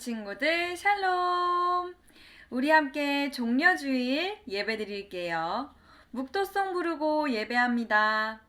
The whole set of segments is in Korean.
친구들 샬롬! 우리 함께 종려주일 예배 드릴게요. 묵도송 부르고 예배합니다.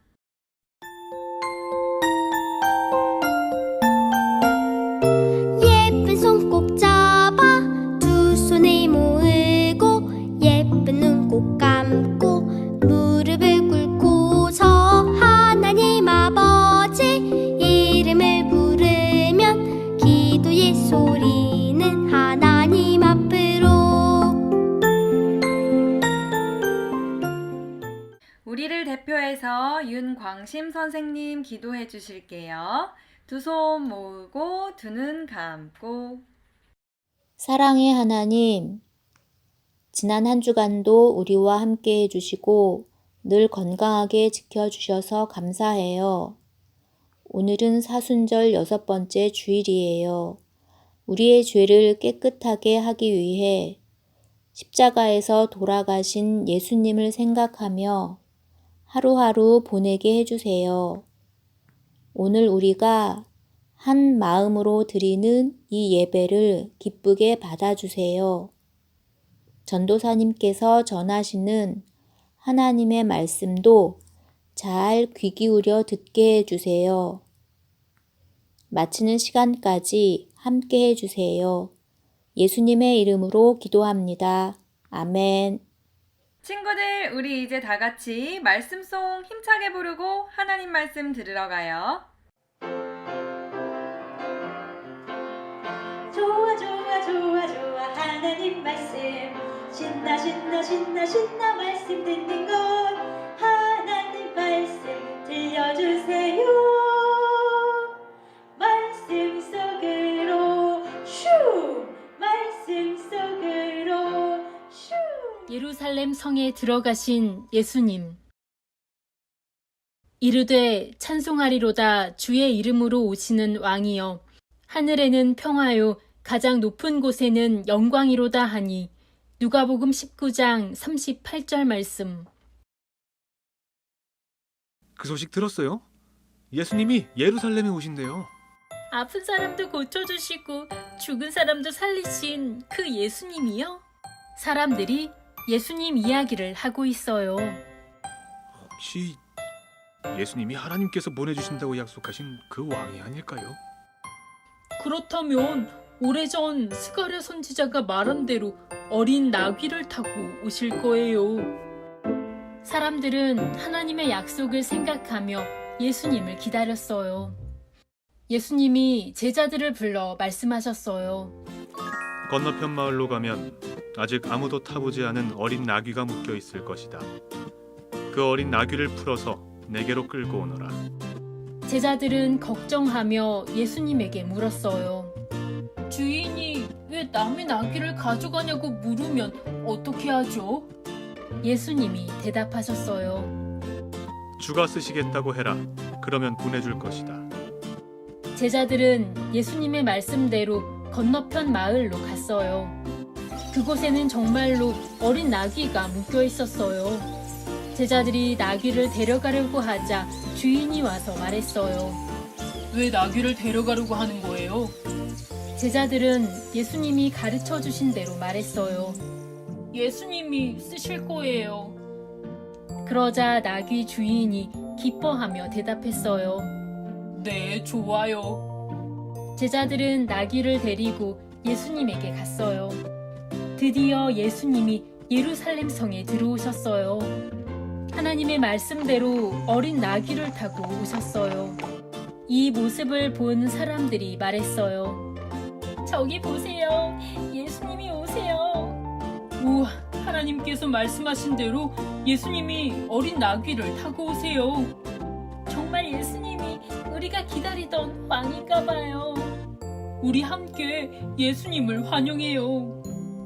광심 선생님 기도해 주실게요. 두 손 모으고 두 눈 감고 사랑의 하나님, 지난 한 주간도 우리와 함께 해주시고 늘 건강하게 지켜주셔서 감사해요. 오늘은 사순절 여섯 번째 주일이에요. 우리의 죄를 깨끗하게 하기 위해 십자가에서 돌아가신 예수님을 생각하며 하루하루 보내게 해주세요. 오늘 우리가 한 마음으로 드리는 이 예배를 기쁘게 받아주세요. 전도사님께서 전하시는 하나님의 말씀도 잘 귀 기울여 듣게 해주세요. 마치는 시간까지 함께 해주세요. 예수님의 이름으로 기도합니다. 아멘. 친구들, 우리 이제 다 같이 말씀송 힘차게 부르고 하나님 말씀 들으러 가요. 좋아 좋아 좋아 좋아 하나님 말씀 신나 신나 신나 신나 말씀 듣는 것 예루살렘 성에 들어가신 예수님. 이르되 찬송하리로다 주의 이름으로 오시는 왕이여. 하늘에는 평화요 가장 높은 곳에는 영광이로다 하니. 누가복음 19장 38절 말씀. 그 소식 들었어요? 예수님이 예루살렘에 오신대요. 아픈 사람도 고쳐주시고 죽은 사람도 살리신 그 예수님이요? 사람들이 예수님 이야기를 하고 있어요. 혹시 예수님이 하나님께서 보내주신다고 약속하신 그 왕이 아닐까요? 그렇다면 오래전 스가랴 선지자가 말한 대로 어린 나귀를 타고 오실 거예요. 사람들은 하나님의 약속을 생각하며 예수님을 기다렸어요. 예수님이 제자들을 불러 말씀하셨어요. 건너편 마을로 가면 아직 아무도 타보지 않은 어린 나귀가 묶여 있을 것이다. 그 어린 나귀를 풀어서 내게로 끌고 오너라. 제자들은 걱정하며 예수님에게 물었어요. 주인이 왜 남의 나귀를 가져가냐고 물으면 어떻게 하죠? 예수님이 대답하셨어요. 주가 쓰시겠다고 해라. 그러면 보내줄 것이다. 제자들은 예수님의 말씀대로 건너편 마을로 갔어요. 그곳에는 정말로 어린 나귀가 묶여 있었어요. 제자들이 나귀를 데려가려고 하자 주인이 와서 말했어요. 왜 나귀를 데려가려고 하는 거예요? 제자들은 예수님이 가르쳐 주신 대로 말했어요. 예수님이 쓰실 거예요. 그러자 나귀 주인이 기뻐하며 대답했어요. 네, 좋아요. 제자들은 나귀를 데리고 예수님에게 갔어요. 드디어 예수님이 예루살렘 성에 들어오셨어요. 하나님의 말씀대로 어린 나귀를 타고 오셨어요. 이 모습을 본 사람들이 말했어요. 저기 보세요. 예수님이 오세요. 우와, 하나님께서 말씀하신 대로 예수님이 어린 나귀를 타고 오세요. 정말 예수님이 우리가 기다리던 왕인가 봐요. 우리 함께 예수님을 환영해요.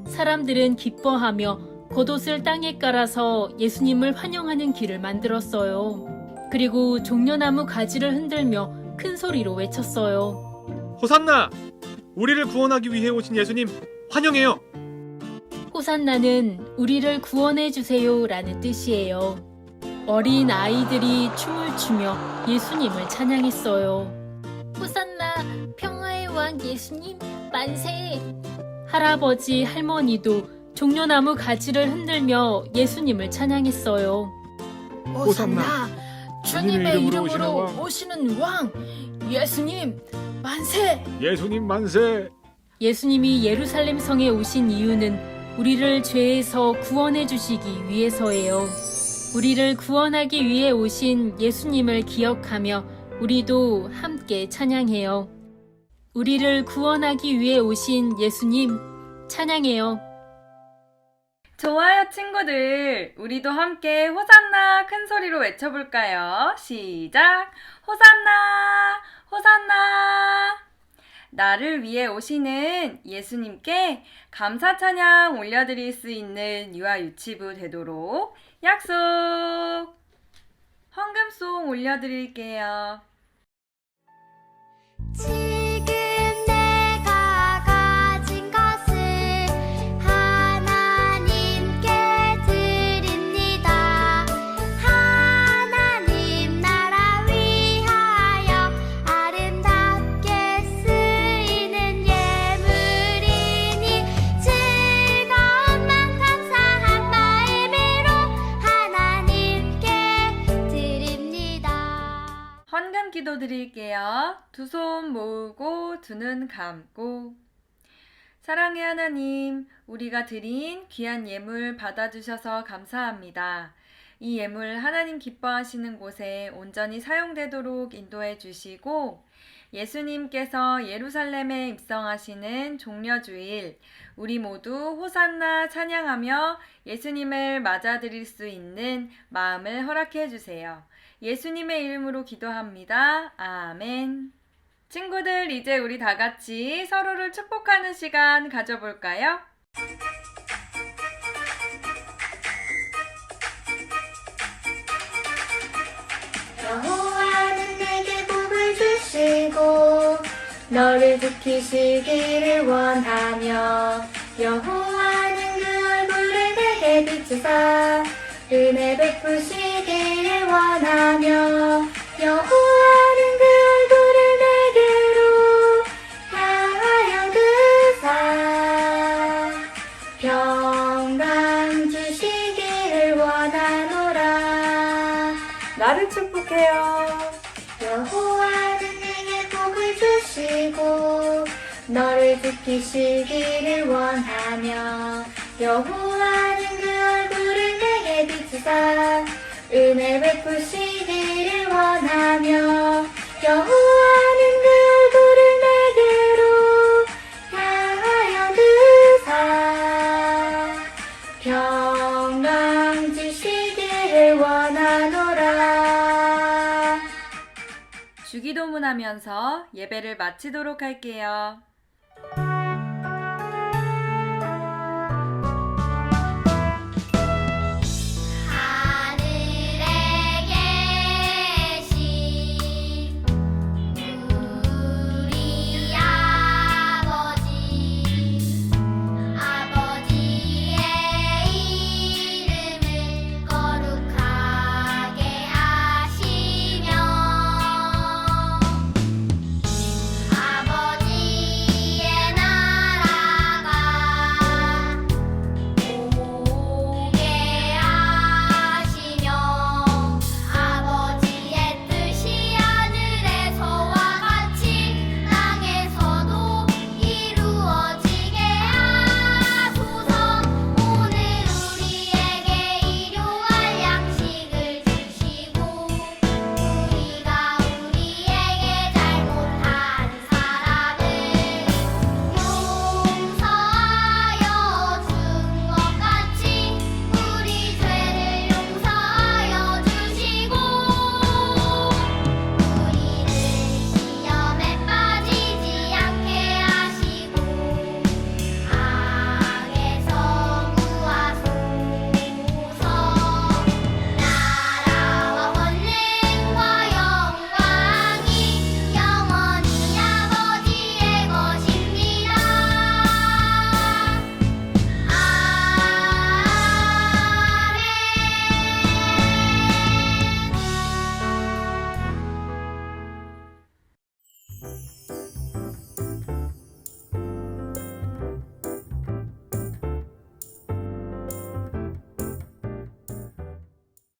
사람들은 기뻐하며 겉옷을 땅에 깔아서 예수님을 환영하는 길을 만들었어요. 그리고 종려나무 가지를 흔들며 큰 소리로 외쳤어요. 호산나! 우리를 구원하기 위해 오신 예수님 환영해요. 호산나는 우리를 구원해 주세요라는 뜻이에요. 어린 아이들이 춤을 추며 예수님을 찬양했어요. 호산나 평화의 왕 예수님 만세! 할아버지, 할머니도 종려나무 가지를 흔들며 예수님을 찬양했어요. 호산나, 주님의 이름으로 오시는 왕! 예수님, 만세! 예수님 만세! 예수님이 예루살렘 성에 오신 이유는 우리를 죄에서 구원해 주시기 위해서예요. 우리를 구원하기 위해 오신 예수님을 기억하며 우리도 함께 찬양해요. 우리를 구원하기 위해 오신 예수님 찬양해요. 좋아요, 친구들. 우리도 함께 호산나 큰 소리로 외쳐볼까요? 시작! 호산나! 호산나! 나를 위해 오시는 예수님께 감사 찬양 올려드릴 수 있는 유아 유치부 되도록 약속! 헌금송 올려드릴게요. 두 손 모으고 두 눈 감고. 사랑의 하나님, 우리가 드린 귀한 예물 받아주셔서 감사합니다. 이 예물 하나님 기뻐하시는 곳에 온전히 사용되도록 인도해 주시고, 예수님께서 예루살렘에 입성하시는 종려주일, 우리 모두 호산나 찬양하며 예수님을 맞아들일 수 있는 마음을 허락해 주세요. 예수님의 이름으로 기도합니다. 아멘. 친구들, 이제 우리 다 같이 서로를 축복하는 시간 가져볼까요? 여호와는 내게 복을 주시고 너를 지키시기를 원하며 여호와는 그 얼굴을 내게 비추사 은혜 베푸시기를 원하며 여호와는 그 얼굴을 내게로 향하여 드사. 평강 주시기를 원하노라. 나를 축복해요. 여호와는 내게 복을 주시고 너를 지키시기를 원하며 여호와는 그 얼굴을 내게 비추사 은혜 베푸시기를 원하며 여호와는 그 얼굴을 내게로 향하여 드사 평강 주시기를 원하노라 주기도문 하면서 예배를 마치도록 할게요.